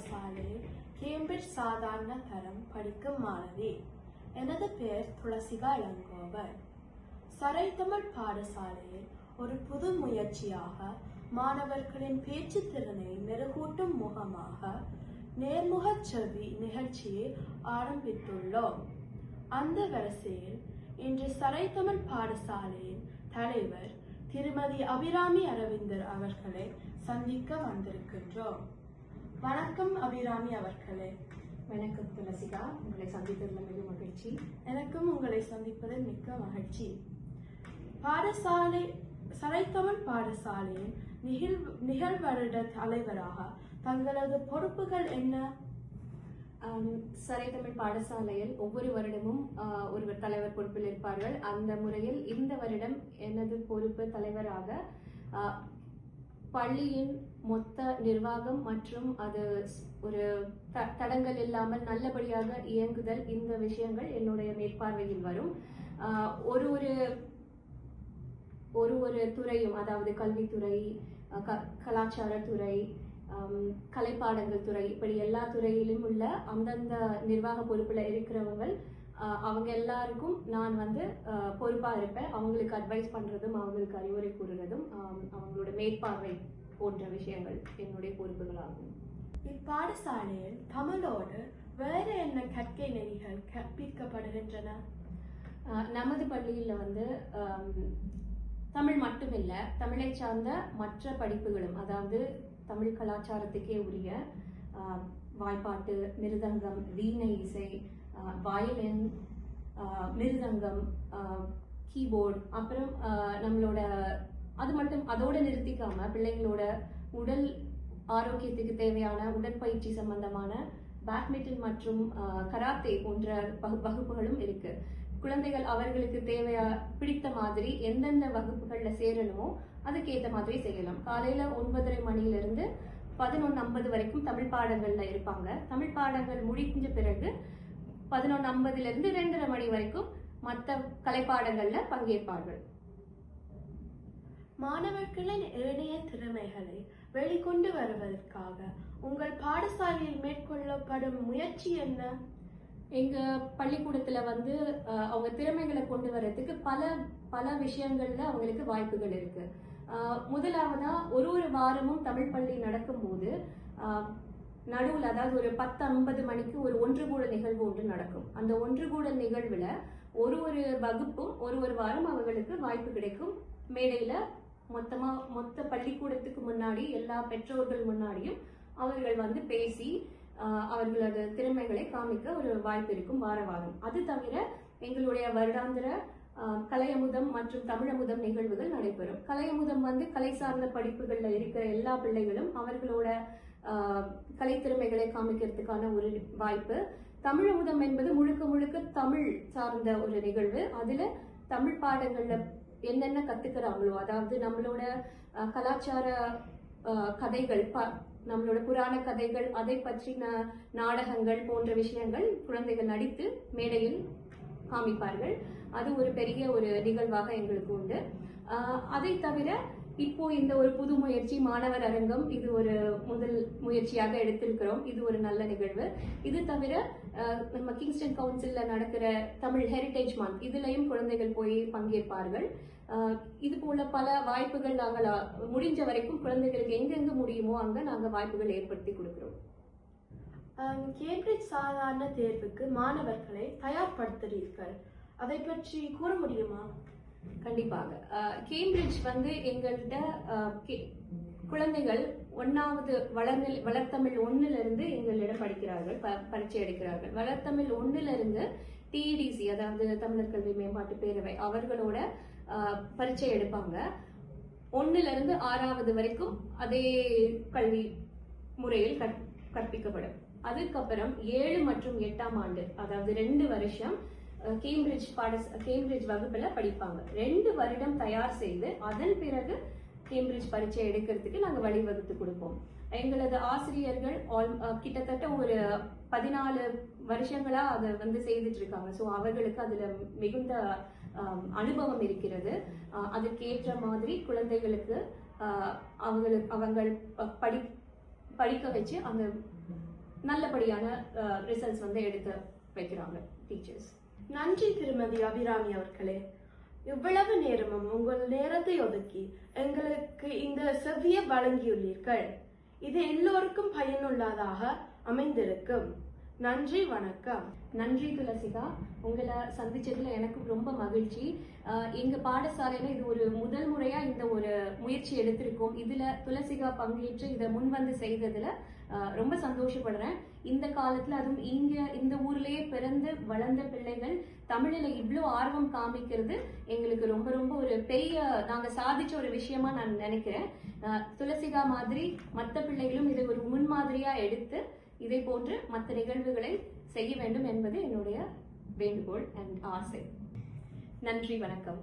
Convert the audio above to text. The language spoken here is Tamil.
பாடசாலையில் கேம்பிரிட்ஜ் சாதாரண தரம் படிக்கும் மாணவி. எனது பெயர் துளசிகா இளங்கோவன். சரைத்தமிழ் பாடசாலையில் ஒரு புது முயற்சியாக மாணவர்களின் பேச்சு திறனை மெருகூட்டும் முகமாக நேர்முக செவி நிகழ்ச்சியை ஆரம்பித்துள்ளோம். அந்த வரிசையில் இன்று சரைத்தமிழ் பாடசாலையின் தலைவர் திருமதி அபிராமி அரவிந்தர் அவர்களை சந்திக்க வந்திருக்கின்றோம். வணக்கம் அபிராமி அவர்களே. வணக்கம் துளசிகா உங்களை சந்தித்ததில் மிக மகிழ்ச்சி. எனக்கும் உங்களை சந்திப்பதில் மிக்க மகிழ்ச்சி. பாடசாலை சரைத்தமிழ் பாடசாலையின் நிகழ் நிகழ்வருட தலைவராக தங்களது பொறுப்புகள் என்ன? ஆம், சரை தமிழ் பாடசாலையில் ஒவ்வொரு வருடமும் ஒருவர் தலைவர் பொறுப்பில் இருப்பார்கள். அந்த முறையில் இந்த வருடம் எனது பொறுப்பு தலைவராக பள்ளியின் மொத்த நிர்வாகம் மற்றும் அது ஸ்- ஒரு த- தடங்கள் இல்லாமல் நல்லபடியாக இயங்குதல் இந்த விஷயங்கள் என்னுடைய மேற்பார்வையில் வரும். ஒரு ஒரு ஒரு ஒரு துறையும் அதாவது கல்வித்துறை க- கலாச்சாரத்துறை கலைப்பாடங்கள் துறை இப்படி எல்லா துறையிலும் உள்ள அந்தந்த நிர்வாக பொறுப்பில் இருக்கிறவங்க அவங்க எல்லாருக்கும் நான் வந்து பொறுப்பாக இருப்பேன். அவங்களுக்கு அட்வைஸ் பண்ணுறதும் அவங்களுக்கு அறிவுரை கூறுறதும் அவங்களோட மேற்பார்வை போன்ற விஷயங்கள் என்னுடைய பொறுப்புகளாகும் இப்பாடசாலையில் தமிழோடு வேற என்ன கற்கை நெறிகள் கற்பிக்கப்படுகின்றன? நமது பள்ளியில் வந்து தமிழ் மட்டுமில்ல தமிழை சார்ந்த மற்ற படிப்புகளும் அதாவது தமிழ் கலாச்சாரத்துக்கே உரிய வாய்ப்பாட்டு மிருதங்கம் வீணை இசை வயலின் மிருதங்கம் கீபோர்டு அப்புறம் நம்மளோட அது மட்டும் அதோட நிறுத்திக்காம பிள்ளைங்களோட உடல் ஆரோக்கியத்துக்கு தேவையான உடற்பயிற்சி சம்பந்தமான பேட்மிண்டன் மற்றும் கராத்தே போன்ற வகுப்புகளும் இருக்கு. குழந்தைகள் அவர்களுக்கு தேவையா பிடித்த மாதிரி எந்தெந்த வகுப்புகள்ல சேரணுமோ அதுக்கேத்த மாதிரி செய்யலாம். காலையில ஒன்பதரை மணியிலிருந்து பதினொன்று ஐம்பது வரைக்கும் தமிழ் பாடங்கள்ல இருப்பாங்க. தமிழ் பாடங்கள் முடிஞ்ச பிறகு பதினொன்று ஐம்பதுல இருந்து ரெண்டரை மணி வரைக்கும் மற்ற கலைப்பாடங்கள்ல பங்கேற்பார்கள். மாணவர்களின் ஏனைய திறமைகளை வெளிக்கொண்டு வருவதற்காக உங்கள் பாடசாலையில் மேற்கொள்ளப்படும் முயற்சி என்ன? எங்க பள்ளிக்கூடத்துல வந்து அவங்க திறமைகளை கொண்டு வர்றதுக்கு பல பல விஷயங்கள்ல அவங்களுக்கு வாய்ப்புகள் இருக்கு. முதலாவதா ஒரு ஒரு வாரமும் தமிழ் பள்ளி நடக்கும்போது நடுவில் அதாவது ஒரு பத்து ஐம்பது மணிக்கு ஒரு ஒன்று கூட நிகழ்வு ஒன்று நடக்கும். அந்த ஒன்று கூட நிகழ்வுல ஒரு ஒரு வகுப்பும் ஒரு ஒரு வாரம் அவர்களுக்கு வாய்ப்பு கிடைக்கும். மேடையில மொத்தமா மொத்த பள்ளிக்கூடத்துக்கு முன்னாடி எல்லா பெற்றோர்கள் முன்னாடியும் அவர்கள் வந்து பேசி அவர்களது திறமைகளை காமிக்க ஒரு வாய்ப்பு இருக்கும் வார வாரம். அது தவிர எங்களுடைய வருடாந்திர கலையமுதம் மற்றும் தமிழமுதம் நிகழ்வுகள் நடைபெறும். கலையமுதம் வந்து கலை சார்ந்த படிப்புகளில் இருக்கிற எல்லா பிள்ளைகளும் அவர்களோட கலைத்திறமைகளை காமிக்கிறதுக்கான ஒரு வாய்ப்பு. தமிழமுதம் என்பது முழுக்க முழுக்க தமிழ் சார்ந்த ஒரு நிகழ்வு. அதில் தமிழ் பாடங்களில் என்னென்ன கத்துக்கிறாங்களோ அதாவது நம்மளோட கலாச்சார கதைகள் ப- நம்மளோட புராண கதைகள் அதை பற்றின நாடகங்கள் போன்ற விஷயங்கள் குழந்தைகள் நடித்து மேடையில் காமிப்பார்கள். அது ஒரு பெரிய ஒரு நிகழ்வாக எங்களுக்கு உண்டு. அதை தவிர இப்போ இந்த ஒரு புது முயற்சி மாணவர் அரங்கம் இது ஒரு முதல் முயற்சியாக எடுத்திருக்கிறோம். இது ஒரு நல்ல நிகழ்வு. இது தவிர நம்ம கிங்ஸ்டன் கவுன்சில்ல நடக்கிற தமிழ் ஹெரிடேஜ் மந்த் இதுலயும் குழந்தைகள் போய் பங்கேற்பார்கள். இது போல பல வாய்ப்புகள் நாங்கள் முடிஞ்ச வரைக்கும் குழந்தைகளுக்கு எங்கெங்க முடியுமோ அங்க நாங்க வாய்ப்புகள் ஏற்படுத்தி கொடுக்கிறோம். கேம்பிரிட்ஜ் சாதாரண தேர்வுக்கு மாணவர்களை தயார்படுத்துகிறீர்கள் அதை பற்றி கூற முடியுமா? கண்டிப்பாக. கேம்பிரிட்ஜ் வந்து எங்கள்கிட்ட கே- குழந்தைகள் ஒன்னாவது வளர்நிலை வளர்த்தமிழ் ஒன்றுலேருந்து இருந்து எங்களிடம் படிக்கிறார்கள் ப- பரீட்சை எடுக்கிறார்கள். வளர்த்தமிழ் ஒன்றுலேருந்து இருந்து டிஇடிசி அதாவது தமிழர் கல்வி மேம்பாட்டு பேரவை அவர்களோட பரீட்சை எடுப்பாங்க. ஒன்றுலேருந்து இருந்து ஆறாவது வரைக்கும் அதே கல்வி முறையில் கற்- கற்பிக்கப்படும். அதுக்கப்புறம் ஏழு மற்றும் எட்டாம் ஆண்டு அதாவது ரெண்டு வருஷம் கேம்பிரிட்ஜ் பாட கேம்பிரிட்ஜ் வகுப்புல படிப்பாங்க. ரெண்டு வருடம் தயார் செய்து அதன் பிறகு கேம்பிரிட்ஜ் பரீட்சை எடுக்கிறதுக்கு நாங்க வழிவகுத்து கொடுப்போம். எங்களது ஆசிரியர்கள் ஆல் கிட்டத்தட்ட ஒரு பதினாலு வருஷங்களா அதை வந்து செய்துட்டு இருக்காங்க ஸோ அவர்களுக்கு அதுல மிகுந்த அனுபவம் இருக்கிறது. அதுக்கேற்ற மாதிரி குழந்தைகளுக்கு அவங்களுக்கு அவங்கள் படி படிக்க வச்சு அந்த நல்லபடியான ரிசல்ட்ஸ் வந்து எடுத்து வைக்கிறாங்க டீச்சர்ஸ் நன்றி திருமதி அபிராமி அவர்களே. இவ்வளவு நேரமும் உங்கள் நேரத்தை ஒதுக்கி எங்களுக்கு இந்த செவ்விய வழங்கியுள்ளீர்கள். இது எல்லோருக்கும் பயனுள்ளதாக அமைந்திருக்கும். நன்றி வணக்கம். நன்றி துளசிகா. உங்களை சந்திச்சதுல எனக்கு ரொம்ப மகிழ்ச்சி. எங்க பாடசாலையில இது ஒரு முதல் முறையா இந்த ஒரு முயற்சி எடுத்திருக்கோம். இதுல துளசிகா பங்கேற்று இதை முன் வந்து செய்ததுல ரொம்ப சந்தோஷப்படுறேன். இந்த காலத்துல அதுவும் இங்க இந்த ஊர்லயே பிறந்து வளர்ந்த பிள்ளைகள் தமிழில இவ்வளோ ஆர்வம் காமிக்கிறது எங்களுக்கு ரொம்ப ரொம்ப ஒரு பெரிய நாங்க சாதிச்ச ஒரு விஷயமா நான் நினைக்கிறேன். துளசிகா மாதிரி மற்ற பிள்ளைகளும் இதை ஒரு முன்மாதிரியா எடுத்து இதை போன்று மற்ற நிகழ்வுகளை செய்ய வேண்டும் என்பது என்னுடைய வேண்டுகோள் அண்ட் ஆசை. நன்றி வணக்கம்.